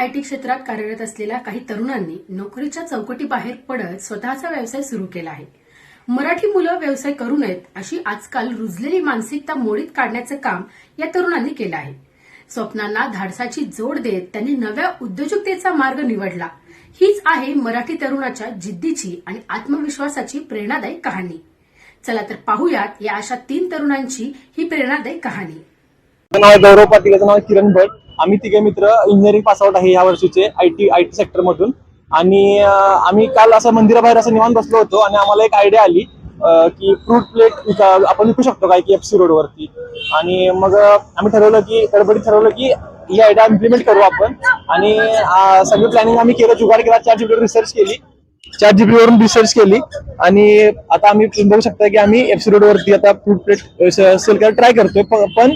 IT क्षेत्रात कार्यरत असलेल्या काही तरुणांनी नोकरीच्या चौकटी बाहेर पडत स्वतःचा व्यवसाय सुरू केला आहे. मराठी मुलं व्यवसाय करू नयेत अशी आजकाल रुजलेली मानसिकता मोडीत काढण्याचं काम या तरुणांनी केलं आहे. स्वप्नांना धाडसाची जोड देत त्यांनी नव्या उद्योजकतेचा मार्ग निवडला. हीच आहे मराठी तरुणाच्या जिद्दीची आणि आत्मविश्वासाची प्रेरणादायी कहाणी. चला तर पाहूयात या अशा तीन तरुणांची ही प्रेरणादायी कहाणी. नाव गौरव पाटील नाव किरण भट. आम्ही तिघे मित्र इंजिनिअरिंग पासआउट आहे या वर्षीचे I T I T sector मधून. आणि आम्ही काल असं मंदिराबाहेर असं निवांत बसलो होतो आणि आम्हाला एक आयडिया आली की फ्रूट प्लेट आपण विकू शकतो काय की एफ सी रोड वरती. आणि मग आम्ही ठरवलं की गडबडीत ठरवलं की ही आयडिया इम्प्लिमेंट करू आपण. आणि सगळी प्लॅनिंग आम्ही केलं जुगाड केला चार जीबीवर रिसर्च केली. चार जीबी वरून रिसर्च केली. आणि आता आम्ही बघू शकता की आम्ही एफ सी रोड वरती आता फ्रूट प्लेट सेल करायला ट्राय करतोय. पण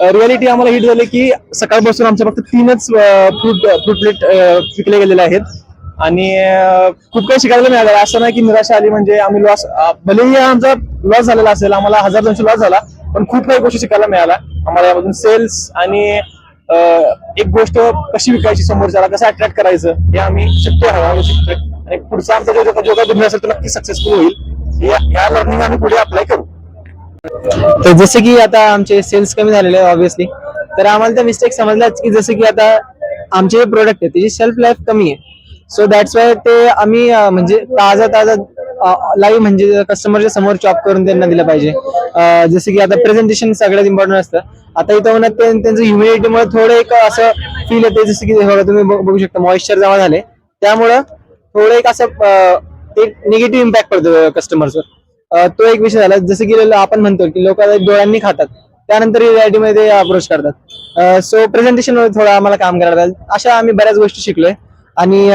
रियालिटी आम्हाला हिट झाली की सकाळपासून आमच्या फक्त तीनच फ्रूट फ्रूट प्लेट विकले गेलेले आहेत. आणि खूप काही शिकायला मिळालं. असं नाही की निराशा आली म्हणजे आम्ही लॉस भलेही आमचा लॉस झालेला असेल आम्हाला हजार दोनशे लॉस झाला पण खूप काही गोष्टी शिकायला मिळाल्या. आम्हाला यामधून सेल्स आणि एक गोष्ट कशी विकायची समोरच्याला कसं अट्रॅक्ट करायचं हे आम्ही शक्य हवं शिकतोय आणि पुढचा आमचा जो जो काही असेल तो नक्की सक्सेसफुल होईल. या लर्निंग आम्ही पुढे अप्लाय करू. तर जसे की आता आमचे सेल्स कमी झालेले आहे ऑब्व्हियसली तर आम्हाला त्या मिस्टेक समजल्याच की जसं की आता आमचे जे प्रोडक्ट आहे त्याची शेल्फ लाईफ कमी आहे. सो दॅट्स वाय ते आम्ही म्हणजे ताजा ताजा लाईव्ह म्हणजे कस्टमरच्या समोर चॉप करून त्यांना दिलं पाहिजे. जसं की आता प्रेझेंटेशन सगळ्यात इम्पॉर्टंट असतं. आता इथं होण्यात त्यांचं ह्युमिडिटीमुळे थोडं एक असं फील येते जसं की तुम्ही बघू शकता मॉइश्चर जमा झाले त्यामुळं थोडं एक असं ते निगेटिव्ह इम्पॅक्ट पडतो कस्टमर्सवर तो एक विषय झाला. जसं की आपण म्हणतो की लोक डोळ्यांनी खातात. त्यानंतर रियालिटी मध्ये अप्रोच करतात सो प्रेझेंटेशन थोडं आम्हाला काम करायला लागेल अशा आम्ही बऱ्याच गोष्टी शिकलोय. आणि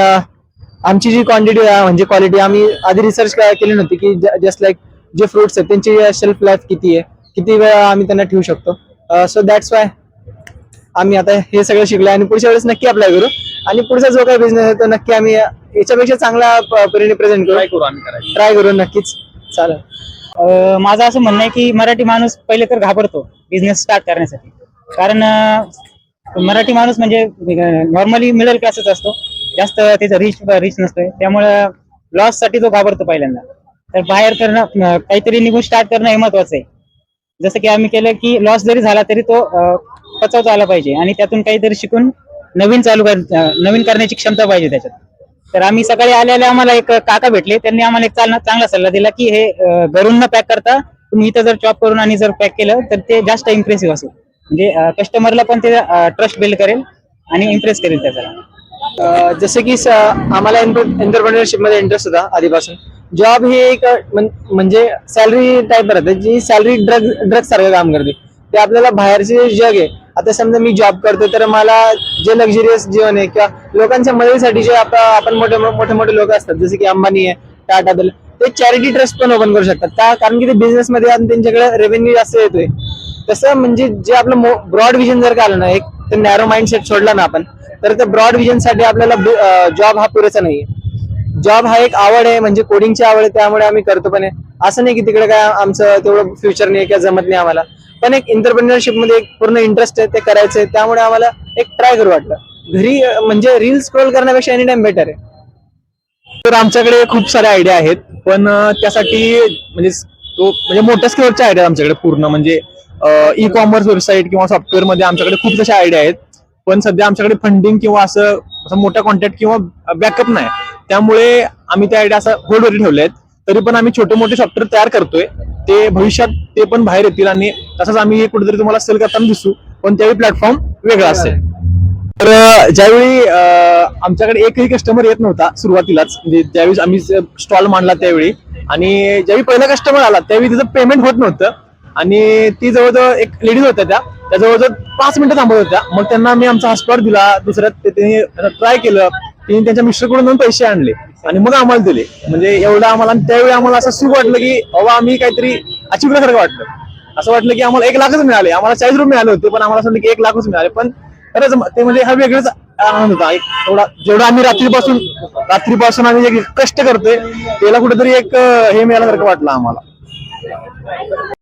आमची जी क्वांटिटी म्हणजे क्वालिटी आम्ही आधी रिसर्च केली नव्हती की जस्ट लाईक जे फ्रुट्स आहेत त्यांची शेल्फ लाईफ किती आहे किती वेळ आम्ही त्यांना ठेवू शकतो. सो दॅट्स वाय आम्ही आता हे सगळं शिकलो आणि पुढच्या वेळेस नक्की अप्लाय करू. आणि पुढचा जो काही बिझनेस आहे तो नक्की आम्ही याच्यापेक्षा चांगला परीने प्रेझेंट करू. करू आम्ही करायचं ट्राय करू नक्कीच. चालेल. माझं असं म्हणणं आहे की मराठी माणूस पहिले तर घाबरतो बिझनेस स्टार्ट करण्यासाठी. कारण मराठी माणूस म्हणजे नॉर्मली मिडल क्लासच असतो. जास्त त्याचं रिच रिच नसतोय. त्यामुळं लॉससाठी तो घाबरतो पहिल्यांदा. तर बाहेर करणं काहीतरी निघून स्टार्ट करणं हे महत्वाचं आहे. जसं की आम्ही केलं की लॉस जरी झाला तरी तो पचवता आला पाहिजे. आणि त्यातून काहीतरी शिकून नवीन चालू कर नवीन करण्याची क्षमता पाहिजे त्याच्यात. तर आम्ही सकाळी आले आले आम्हाला एक काका भेटले. त्यांनी आम्हाला एक चालना चांगला सल्ला दिला की हे घरून न पॅक करता. तुम्ही इथं जर चॉप करून आणि जर पॅक केलं तर ते जास्त इम्प्रेसिव्ह असेल. म्हणजे कस्टमरला पण ते ट्रस्ट बिल्ड करेल आणि इम्प्रेस करेल त्याचा. जसं की आम्हाला एंटरप्रेन्युअरशिपमध्ये इंटरेस्ट होता आधीपासून. जॉब ही एक म्हणजे सॅलरी टाईप राहते. जी सॅलरी ड्रग ड्रग सारखं काम करते. ते आपल्याला बाहेरचे जे जग आहे आता समजा मी जॉब करतो तर मला जे लक्झरियस जीवन आहे किंवा लोकांच्या मदतीसाठी जे आपण मोठे मोठे मोठे लोक असतात जसे की अंबानी आहे टाटा दल ते चॅरिटी ट्रस्ट पण ओपन करू शकतात. का कारण की ते बिझनेसमध्ये आणि त्यांच्याकडे रेव्हेन्यू जास्त येतोय. तसं म्हणजे जे आपलं ब्रॉड विजन जर का आलं ना एक तर नॅरो माइंडसेट सोडला ना आपण तर त्या ब्रॉड विजनसाठी आपल्याला जॉब हा पुरेसा नाहीये. जॉब हा एक आवड आहे म्हणजे कोडिंगची आवड आहे त्यामुळे आम्ही करतो पण आहे. असं नाही की तिकडे काय आमचं तेवढं फ्युचर नाही किंवा जमत नाही आम्हाला. पण एक एंटरप्रेन्युअरशिपमध्ये एक पूर्ण इंटरेस्ट आहे ते करायचं आहे त्यामुळे आम्हाला एक ट्राय करू वाटलं. घरी म्हणजे रील स्क्रोल करण्यापेक्षा एनी टाइम बेटर आहे. तर आमच्याकडे खूप साऱ्या आयडिया आहेत पण त्यासाठी म्हणजे तो म्हणजे मोठ्या स्केलवरच्या आयडिया आमच्याकडे पूर्ण. म्हणजे ई कॉमर्स वेबसाईट किंवा सॉफ्टवेअरमध्ये आमच्याकडे खूप तशा आयडिया आहेत पण सध्या आमच्याकडे फंडिंग किंवा असं असं मोठा कॉन्टॅक्ट किंवा बॅकअप नाही. त्यामुळे आम्ही त्या आयडिया असं होल्डवर ठेवल्या आहेत तरी पण आम्ही छोटे मोठे सॉफ्टवेअर तयार करतोय. ते भविष्यात ते पण बाहेर येतील आणि तसंच आम्ही कुठेतरी तुम्हाला सेल करताना दिसू पण त्यावेळी प्लॅटफॉर्म वेगळा असेल. तर ज्यावेळी आमच्याकडे एकही कस्टमर येत नव्हता सुरुवातीलाच म्हणजे ज्यावेळी आम्ही स्टॉल मांडला त्यावेळी. आणि ज्यावेळी पहिला कस्टमर आला त्यावेळी तिचं पेमेंट होत नव्हतं. आणि ती जवळजवळ एक लेडीज होत्या त्या त्या जवळजवळ पाच मिनिटं थांबत होत्या. मग त्यांना मी आमचा हॉस्पॉट दिला दुसऱ्यात ते- त्यांनी ट्राय केलं. तिने त्यांच्या मिस्टरकडून पैसे आणले. आणि मग आम्हाला दिले. म्हणजे एवढं आम्हाला आणि त्यावेळी आम्हाला असं सुख वाटलं की बाबा आम्ही काहीतरी अचीव वाटलं. असं वाटलं की आम्हाला एक लाखच मिळाले. आम्हाला चाळीस रुपये मिळाले होते पण आम्हाला असं की एक लाखच मिळाले. पण खरंच ते म्हणजे हा वेगळाच आनंद होता. एक थोडा जेवढा आम्ही रात्रीपासून रात्रीपासून आम्ही जे कष्ट करतोय त्याला कुठेतरी एक हे मिळाल्यासारखं वाटलं आम्हाला.